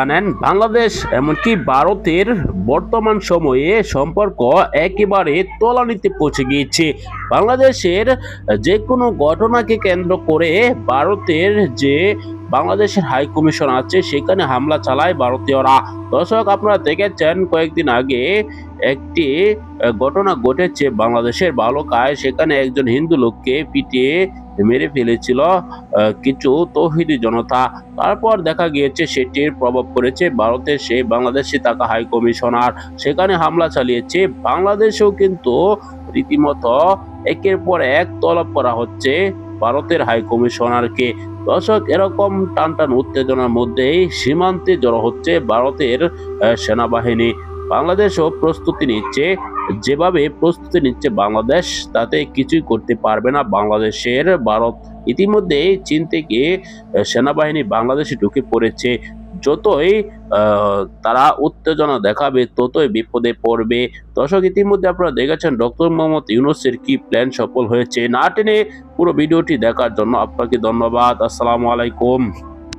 জানেন, বাংলাদেশ এমনকি ভারতের বর্তমান সময়ে সম্পর্ক একেবারে তলানিতে পৌঁছে গিয়েছে। বাংলাদেশের যে কোনো ঘটনাকে কেন্দ্র করে ভারতের যে বাংলাদেশের হাই কমিশন আছে, সেখানে হামলা চালায় ভারতীয়রা। দর্শক, আপনারা দেখেছেন, কয়েকদিন আগে একটি ঘটনা ঘটেছে বাংলাদেশের বালকায়। সেখানে একজন হিন্দু লোককে পিটিয়ে মেরে ফেলেছিল কিছু তৌহিদি জনতা। তারপর দেখা গিয়েছে, সেটির প্রভাব পড়েছে ভারতের সে বাংলাদেশে থাকা হাই কমিশনার। সেখানে হামলা চালিয়েছে। বাংলাদেশেও কিন্তু রীতিমতো একের পর এক তলব করা হচ্ছে। ভারতের হাই কমিশনারকে। দর্শক, এরকম টানটান টান উত্তেজনার মধ্যেই সীমান্তে জড়ো হচ্ছে ভারতের সেনাবাহিনী। বাংলাদেশও প্রস্তুতি নিচ্ছে। যেভাবে প্রস্তুতি নিচ্ছে বাংলাদেশ, তাতে কিছুই করতে পারবে না বাংলাদেশের ভারত। ইতিমধ্যে চীন থেকে সেনাবাহিনী বাংলাদেশে ঢুকে পড়েছে। যতই তারা উত্তেজনা দেখাবে, ততই বিপদে পড়বে। দর্শক, ইতিমধ্যে আপনারা দেখেছেন ডক্টর মোহাম্মদ ইউনুসের কি প্ল্যান সফল হয়েছে। না টেনে পুরো ভিডিওটি দেখার জন্য আপনাকে ধন্যবাদ। আসসালামু আলাইকুম।